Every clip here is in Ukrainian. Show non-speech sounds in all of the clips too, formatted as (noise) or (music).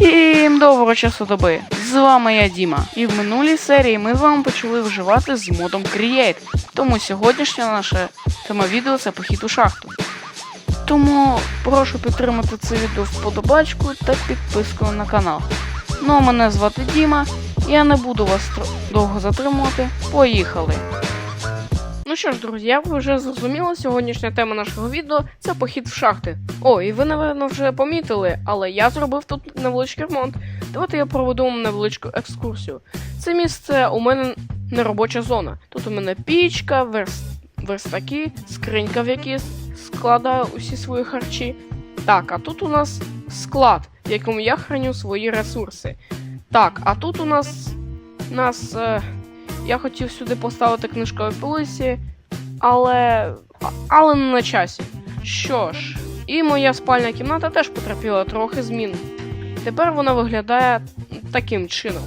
Всім доброго часу доби! З вами я Діма. І в минулій серії ми з вами почали вживати з модом Create. Тому сьогоднішнє наше тема відео це похід у шахту. Тому прошу підтримати це відео вподобачкою та підпискою на канал. Ну а мене звати Діма, я не буду вас довго затримувати. Поїхали! Ну що ж, друзі, як ви вже зрозуміли, сьогоднішня тема нашого відео це похід в шахти. О, і ви, напевно, вже помітили, але я зробив тут невеличкий ремонт. Давайте я проведу вам невеличку екскурсію. Це місце у мене неробоча зона. Тут у мене пічка, верс... верстаки, скринька, в якій складаю усі свої харчі. Так, а тут у нас склад, в якому я храню свої ресурси. Так, а тут у нас. нас. Е... Я хотів сюди поставити книжкові полиці, але. але не на часі. Що ж, і моя спальня кімната теж потерпіла трохи змін. Тепер вона виглядає таким чином.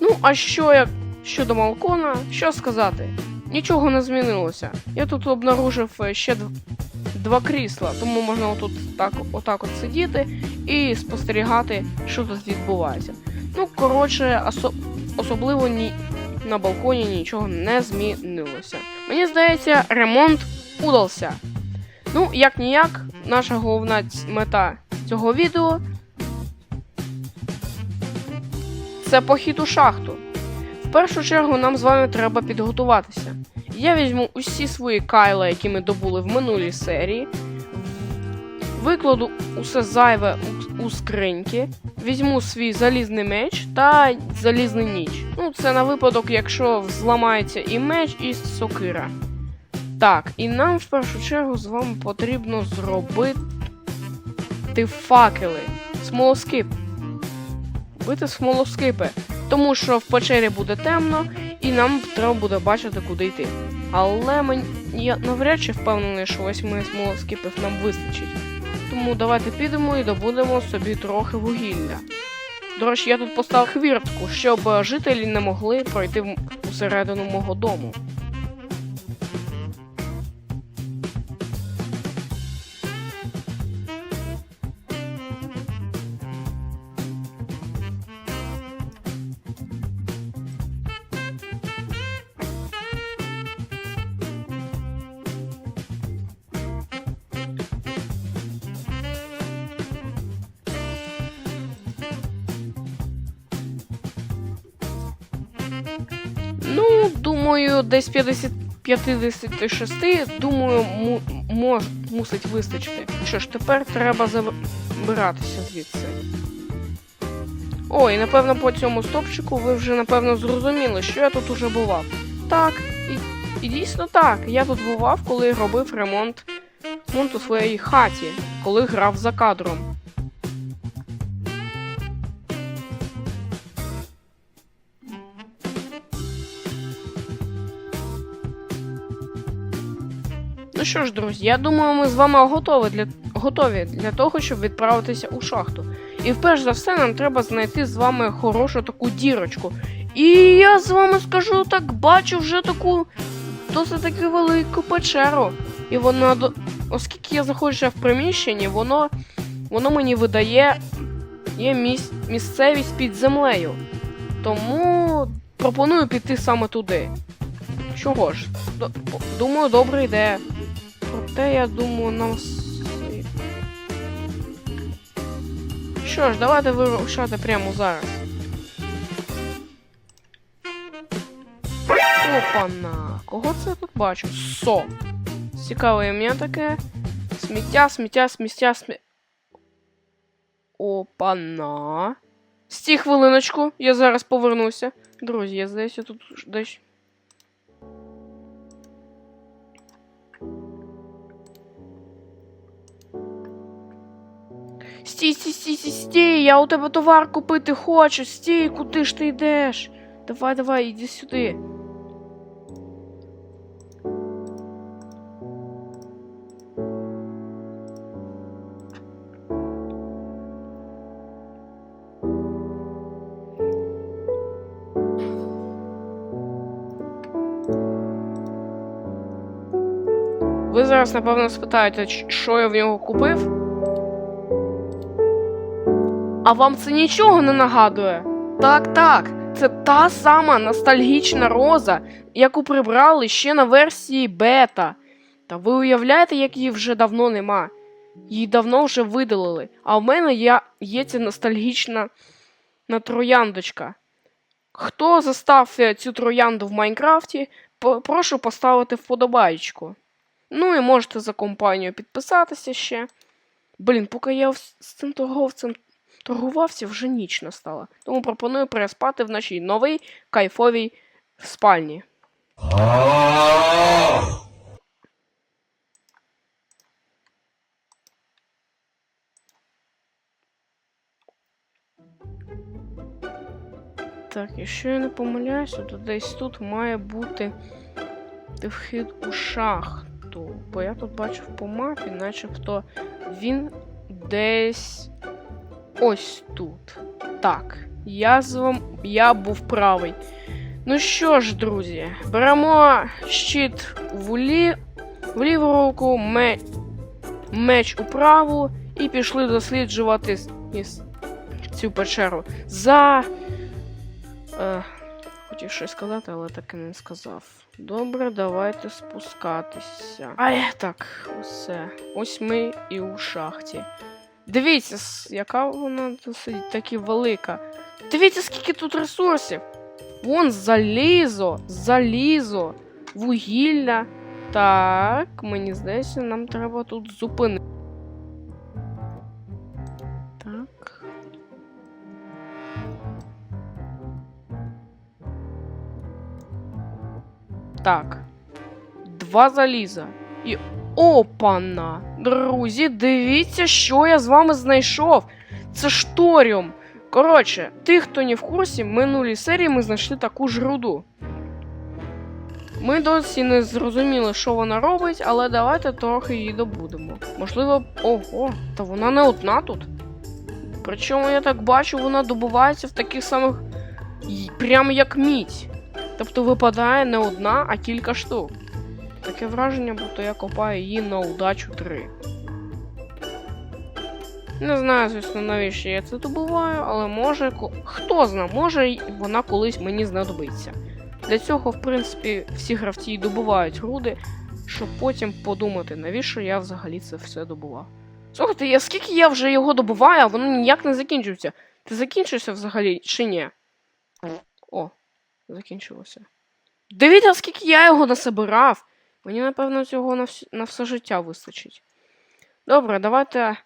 Ну, а що як щодо балкона, що сказати? Нічого не змінилося. Я тут обнаружив е, ще два крісла, тому можна отут так, отак от сидіти і спостерігати, що тут відбувається. Ну, коротше, осо- особливо ні на балконі нічого не змінилося. Мені здається, ремонт удався. Ну, як ніяк, наша головна мета цього відео це похід у шахту. В першу чергу нам з вами треба підготуватися. Я візьму усі свої кайла, які ми добули в минулій серії, викладу усе зайве у, у скриньки, візьму свій залізний меч та залізний ніч. Ну, це на випадок, якщо зламається і меч, і сокира. Так, і нам в першу чергу з вами потрібно зробити факели. Смолоскип. Бити смолоскипи. Тому що в печері буде темно, і нам треба буде бачити, куди йти. Але мені я навряд чи впевнений, що восьми смолоскипів нам вистачить. Тому давайте підемо і добудемо собі трохи вугілля. До речі, я тут поставив хвіртку, щоб е, жителі не могли пройти всередину мого дому. Ну, думаю, десь 50, 56, думаю, мож, мусить вистачити. Що ж, тепер треба забиратися звідси. О, і напевно по цьому стопчику ви вже напевно зрозуміли, що я тут уже бував. Так, і, і дійсно так. Я тут бував, коли робив ремонт, ремонт у своїй хаті, коли грав за кадром. Ну що ж, друзі, я думаю, ми з вами готові для, готові для того, щоб відправитися у шахту. І вперш за все нам треба знайти з вами хорошу таку дірочку. І я з вами скажу так, бачу вже таку досить таки велику печеру. І вона, оскільки я знаходжуся в приміщенні, воно, воно мені видає є міс, місцевість під землею. Тому пропоную піти саме туди. Чого ж? Думаю, добра ідея. Проте я думаю, нам. Що ж, давайте вирушати прямо зараз. Опана. Кого це я тут бачу? Со. Цікаве ім'я таке. Сміття, сміття, сміття, сміття. Опана. Стій хвилиночку, я зараз повернуся. Друзі, я здається тут десь. Стій, стій, стій, стій, стій, я у тебе товар купити хочу. Стій, куди ж ти йдеш? Давай, давай, іди сюди. Ви зараз, напевно, спитаєте, що я в нього купив? А вам це нічого не нагадує? Так, так, це та сама ностальгічна роза, яку прибрали ще на версії бета. Та ви уявляєте, як її вже давно нема? Її давно вже видалили, а в мене є, є ця ностальгічна на трояндочка. Хто застав е, цю троянду в Майнкрафті, прошу поставити вподобайку. Ну і можете за компанію підписатися ще. Блін, поки я з цим торговцем торгувався, вже ніч настала. Тому пропоную переспати в нашій новій кайфовій спальні. Так, якщо я не помиляюся, то десь тут має бути вхід у шахту. Бо я тут бачив по мапі, начебто він десь ось тут. Так, я з вам. Я був правий. Ну що ж, друзі, беремо щит в, лі... в ліву руку, ме... меч у праву і пішли досліджувати іс- цю печеру за. Е, хотів щось сказати, але так і не сказав. Добре, давайте спускатися. Ай, так, усе. Ось ми і у шахті. Дивіться, яка вона досить таки велика. Дивіться, скільки тут ресурсів. Вон залізо, залізо, вугілля. Так, мені здається, нам треба тут зупинити. Так. Так. Два заліза. І опана! Друзі, дивіться, що я з вами знайшов. Це шторіум. Коротше, тих, хто не в курсі, минулій серії ми знайшли таку ж руду. Ми досі не зрозуміли, що вона робить, але давайте трохи її добудемо. Можливо, ого, та вона не одна тут. Причому я так бачу, вона добувається в таких самих. прямо як мідь. Тобто випадає не одна, а кілька штук. Таке враження, будто я копаю її на удачу 3. Не знаю, звісно, навіщо я це добуваю, але може. Хто зна, може вона колись мені знадобиться. Для цього, в принципі, всі гравці добувають руди, щоб потім подумати, навіщо я взагалі це все добував. Слухайте, я скільки я вже його добуваю, а воно ніяк не закінчується. Ти закінчився взагалі чи ні? О, закінчилося. Дивіться, скільки я його насобирав. Мені, напевно, цього на, вс... на все життя вистачить. Добре, давайте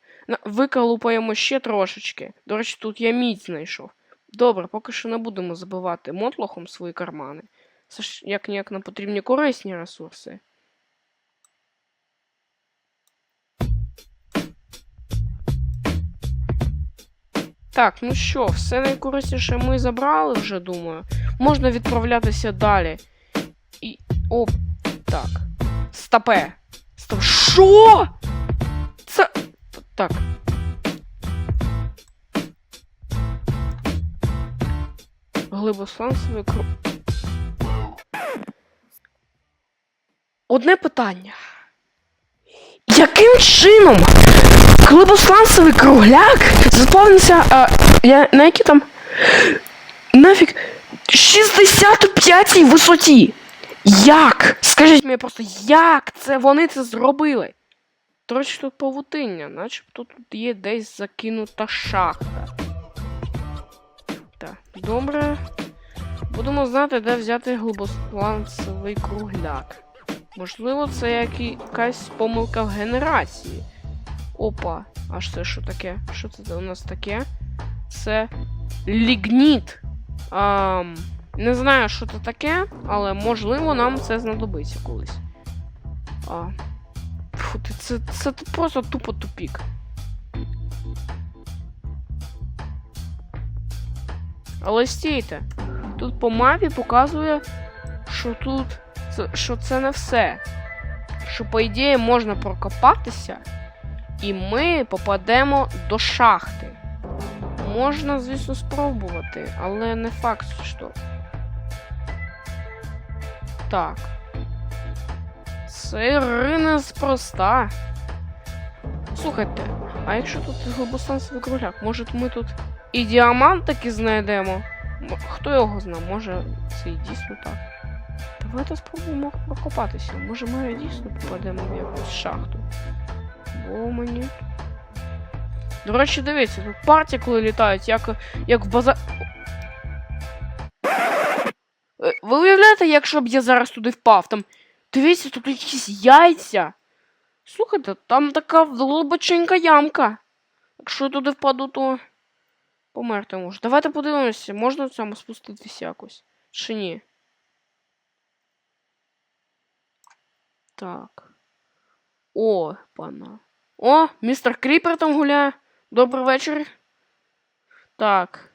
виколупаємо ще трошечки. До речі, тут я мідь знайшов. Добре, поки що не будемо забивати мотлохом свої кармани. Це ж як ніяк нам потрібні корисні ресурси. Так, ну що, все найкорисніше ми забрали вже, думаю. Можна відправлятися далі. І. О, так. Стопе. Стоп. Що? Це. Так. Глибосланцевий круг. Одне питання. Яким чином глибосланцевий кругляк заповнився. А, я, на які там. Нафіг. 65 висоті. Як? Скажіть мені просто, як це вони це зробили? До тут павутиння, начебто тут є десь закинута шахта. Так, добре. Будемо знати, де взяти глибосланцевий кругляк. Можливо, це якась помилка в генерації. Опа, аж це що таке? Що це у нас таке? Це лігніт. Ам, не знаю, що це таке, але можливо нам це знадобиться колись. А. Фу, ти- це, це просто тупо тупік. Але стійте, тут по мапі показує, що тут. Що це не все. Що, по ідеї, можна прокопатися, і ми попадемо до шахти. Можна, звісно, спробувати, але не факт, що. Так. Це Ірина спроста. Слухайте, А якщо тут глибостанцевий кругляк, може ми тут і діамант таки знайдемо? Хто його знає, може це і дійсно так. Давайте спробуємо прокопатися. Може ми дійсно попадемо в якусь шахту. Бо мені. До речі, дивіться, тут партикули літають, як, як в база. Е, Ви уявляєте, якщо б я зараз туди впав? Там. Дивіться, тут якісь яйця. Слухайте, там така глибоченька ямка. Якщо я туди впаду, то померти можу. Давайте подивимося, можна в цьому спуститися якось? Чи ні? Так. О, пана. О, містер Кріпер там гуляє. Добрий вечір. Так.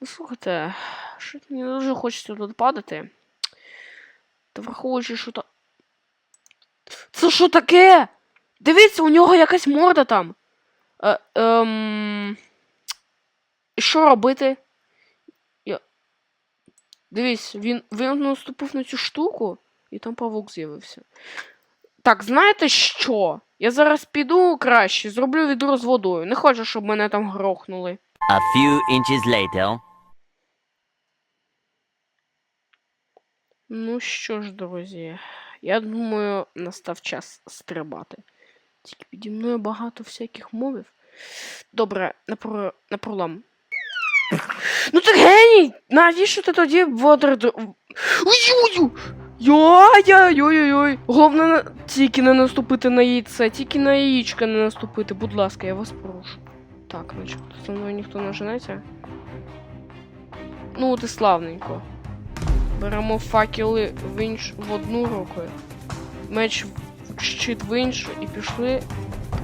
Ну, слухайте, що мені дуже хочеться тут падати. Та враховуючи, що то. Це що таке? Дивіться, у нього якась морда там. Е, ем... Що робити? Я... Дивись, він, він наступив на цю штуку, і там павук з'явився. Так, знаєте що? Я зараз піду краще, зроблю відро з водою. Не хочу, щоб мене там грохнули. A few inches later. Ну що ж, друзі, я думаю, настав час стрибати. Тільки піді мною багато всяких мовів. Добре, на, про... на пролам. Ну ти геній! Навіщо ти тоді. Ой-ой-ой! Йой-йой-йой-йой! Головне тільки не наступити на яйце, тільки на яєчко не наступити, будь ласка, я вас прошу. Так, начебто за мною ніхто не женеться. Ну, от і славненько. Беремо факели в інш в одну руку, меч в щит в іншу і пішли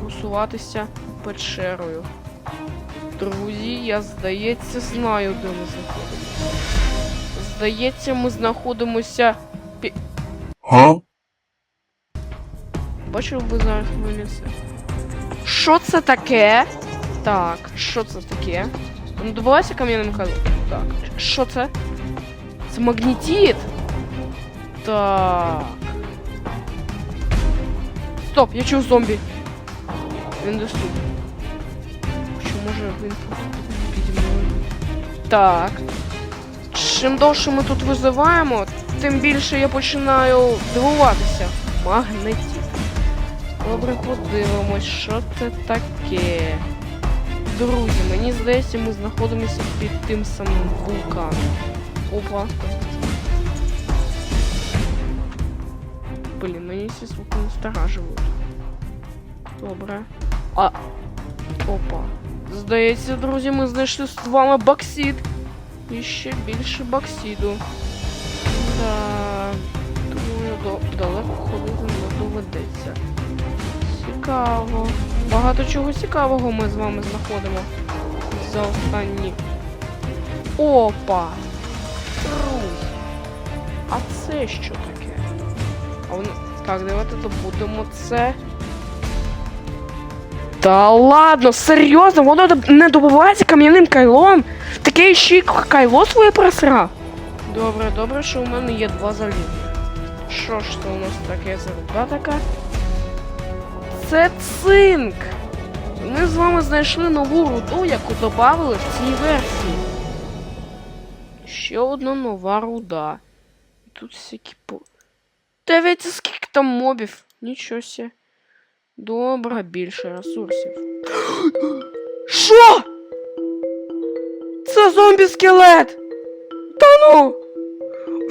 просуватися печерою. Друзі, я здається, знаю, де ми знаходимося. Здається, ми знаходимося. Пі... Huh? Бачив ви зараз виліси. Що це таке? Так, що це таке? Ну, добувайся кам'яним казом. Так. Що це? Це магнітит? Так. Стоп, я чув зомбі. Він тут. Чи може він піді мною? Так. Чим довше ми тут виживаємо, тим більше я починаю дивуватися. Магнетит. Добре, подивимось, що це таке. Друзі, мені здається, ми знаходимося під тим самим вулканом. Опа. Блін, мені ці звуки насторажують. Добре. А. Опа. Здається, друзі, ми знайшли з вами боксит. І ще більше боксиду. Да. Думаю, далеко ходити не доведеться. Цікаво. Багато чого цікавого ми з вами знаходимо за останні. Опа! Друзі! А це що таке? А воно. Так, давайте добудемо це. Та ладно, серйозно, воно не добувається кам'яним кайлом. Таке ще й кайло своє просрав. Добре, добре, що у мене є два заліза. Що ж це у нас таке за рука така? Це цинк! Ми з вами знайшли нову руду, яку додали в цій версії. Ще одна нова руда. Тут всякі по. Дивіться, скільки там мобів. Нічого сі. Добре, більше ресурсів. Що? Це зомбі-скелет! Та ну!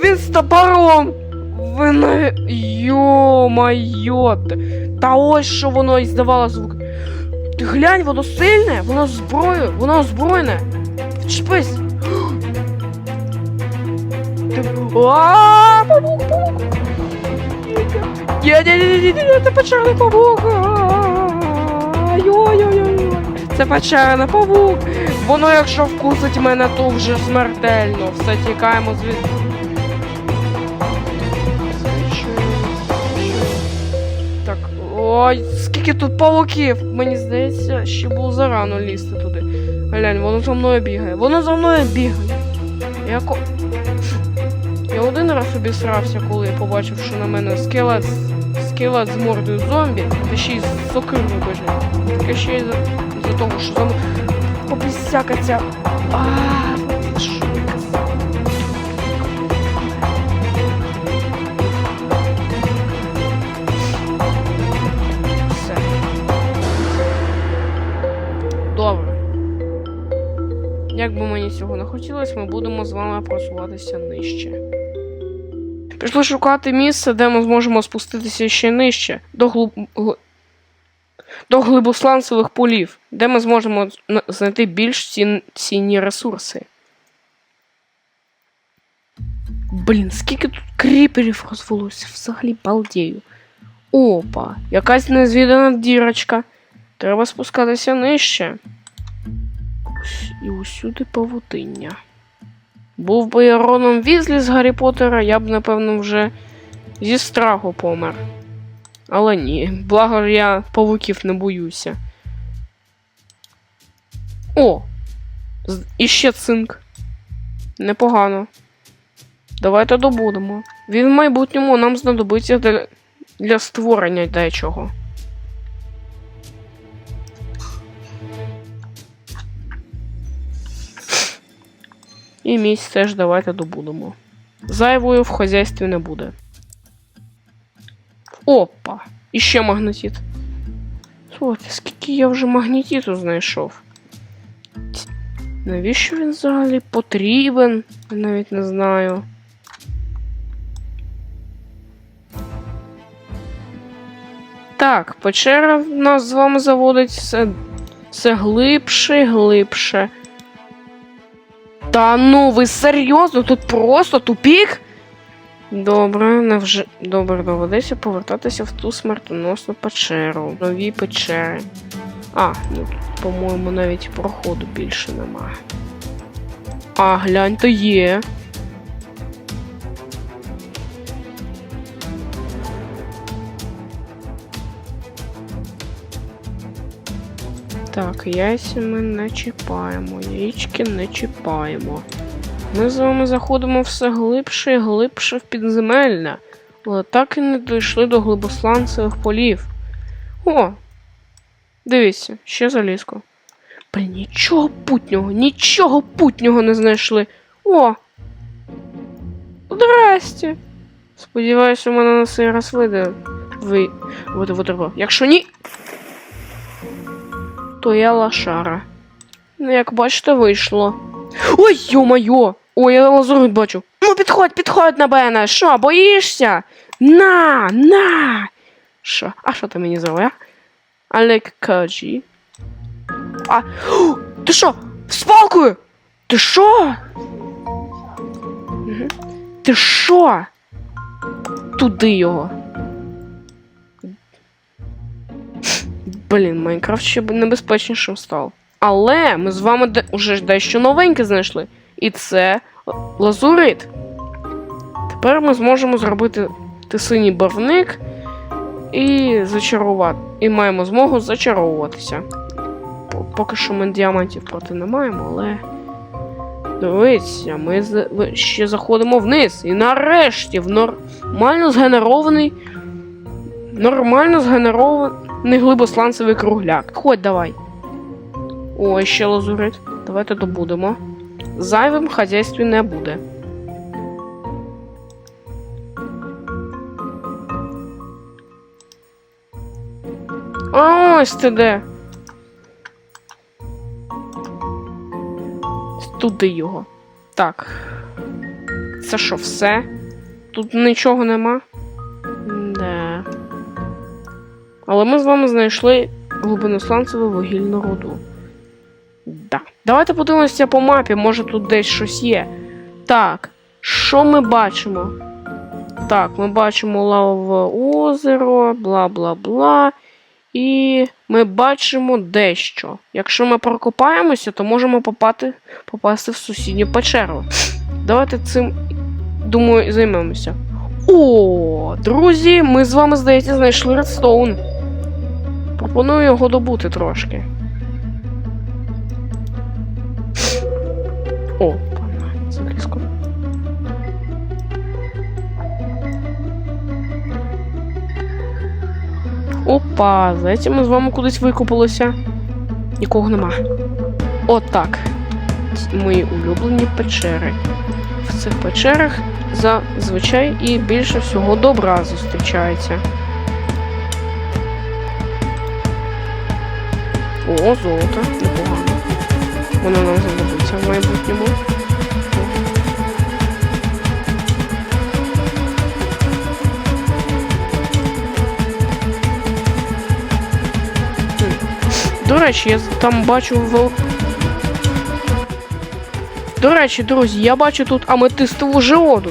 Він з топором! Ви не. Йо-майо! Та ось що воно і здавало звук. Ти глянь, воно сильне, воно з зброєю, воно озброєне. Вчепись. Ти... А, павук, павук. Є, це печерний павук. Йой-йой-йой. Це печерний павук. Воно якщо вкусить мене, то вже смертельно. Все, тікаємо звідси. Ой, скільки тут павуків. Мені здається, ще було зарано лізти туди. Глянь, воно за мною бігає. Воно за мною бігає. Я ко... Я один раз обісрався, коли я побачив, що на мене скелет. скелет з мордою зомбі, та ще й з сокирою біжить. Таке ще й за, за того, що там обісяка ця. А, мені хотілося, ми будемо з вами просуватися нижче. Пішли шукати місце, де ми зможемо спуститися ще нижче, до, глиб... до глибосланцевих полів, де ми зможемо знайти більш цін... цінні ресурси. Блін, скільки тут кріперів розвелося, взагалі балдею. Опа, якась незвідана дірочка. Треба спускатися нижче. І усюди павутиння. Був би я Роном Візлі з Гаррі Поттера, я б, напевно, вже зі страху помер. Але ні, благо я павуків не боюся. О! з- Іще цинк. Непогано. Давайте добудемо. Він в майбутньому нам знадобиться для, для створення дечого. І місць теж давайте добудемо. Зайвою в хазяйстві не буде. Опа! Іще магнетит. Слухайте, скільки я вже магнетиту знайшов. Навіщо він взагалі потрібен? Я навіть не знаю. Так, печера в нас з вами заводить все, все глибше і глибше. Та ну, ви серйозно? Тут просто тупік? Добре, невже... Добре, доведеться повертатися в ту смертоносну печеру. Нові печери. А, ну по-моєму, навіть проходу більше нема. А, гляньте, є. Так, яйця ми не чіпаємо, яєчки не чіпаємо. Ми з вами заходимо все глибше і глибше в підземелля, але так і не дійшли до глибосланцевих полів. О! Дивіться, ще залізко. Блін, нічого путнього, нічого путнього не знайшли. О! Здрасте! Сподіваюся, у мене на цей раз вийде. Ви. Якщо ні. То я лошара. Ну, як бачите, вийшло. Ой, йо-моє! Ой, я лазурит бачу. Ну, підходь, підходь на мене. Що, боїшся? На, на. Що? А що ти мені зробив? а? Алек Каджі. А. О, (gasps) ти що? З палкою? Ти що? Ти що? Туди його. Блін, Майнкрафт ще небезпечнішим став. Але ми з вами де- уже дещо новеньке знайшли. І це лазурит. Тепер ми зможемо зробити ти синій барвник і зачарувати. І маємо змогу зачаровуватися. Поки що ми діамантів проти не маємо, але. Дивіться, ми ще заходимо вниз. І нарешті в нормально згенерований. Нормально згенерований глибосланцевий кругляк. Ходь давай. О, ще лазурит. Давайте добудемо. Зайвим в хазяйстві не буде. А ось ти де. Туди його. Так. Це що, все? Тут нічого нема? Але ми з вами знайшли глибиносланцеву вугільну руду. Да. Давайте подивимося по мапі, може тут десь щось є. Так, що ми бачимо? Так, ми бачимо лавове озеро, бла бла бла. І ми бачимо дещо. Якщо ми прокопаємося, то можемо попати, попасти в сусідню печеру. Давайте цим, думаю, займемося. О, друзі, ми з вами, здається, знайшли редстоун. Пропоную його добути трошки. О, пана, близько. Опа, здається, ми з вами кудись викупилися. Нікого нема. Отак. Мої улюблені печери. В цих печерах зазвичай і більше всього добра зустрічається. О, золото, непогано. Воно нам знадобиться в майбутньому. До речі, я там бачу вел... До речі, друзі, я бачу тут аметистову жеоду.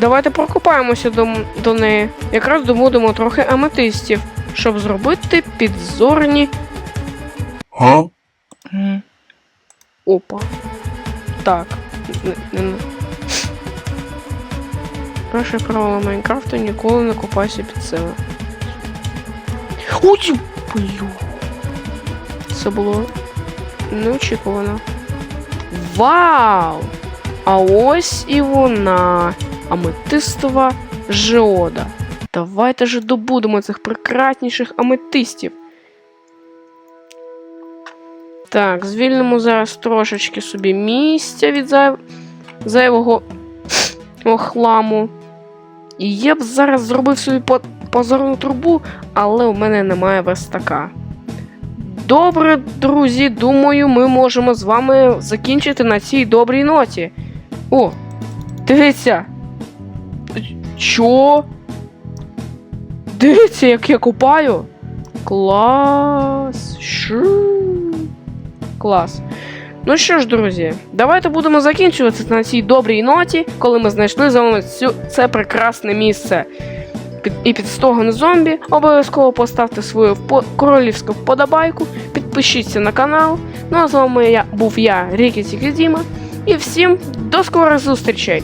Давайте прокопаємося до, до неї. Якраз добудемо трохи аметистів, щоб зробити підзорні Huh? Опа. Так. Не- не- не. Перше правило Майнкрафту ніколи не копайся під себе. Ой, блю. Це було неочікувано. Вау! А ось і вона. Аметистова жеода. Давайте же добудемо цих прекрасніших аметистів. Так, звільнимо зараз трошечки собі місця від зайв... зайвого хламу. І я б зараз зробив собі позорну трубу, але у мене немає верстака. Добре, друзі, думаю, ми можемо з вами закінчити на цій добрій ноті. О, дивіться. Що? Дивіться, як я копаю. Клас. Що? Клас. Ну що ж, друзі, давайте будемо закінчувати на цій добрій ноті, коли ми знайшли з вами це прекрасне місце. І під стогон зомбі обов'язково поставте свою королівську вподобайку, підпишіться на канал. Ну а з вами я був я, Рікі Діма, і всім до скорих зустрічей!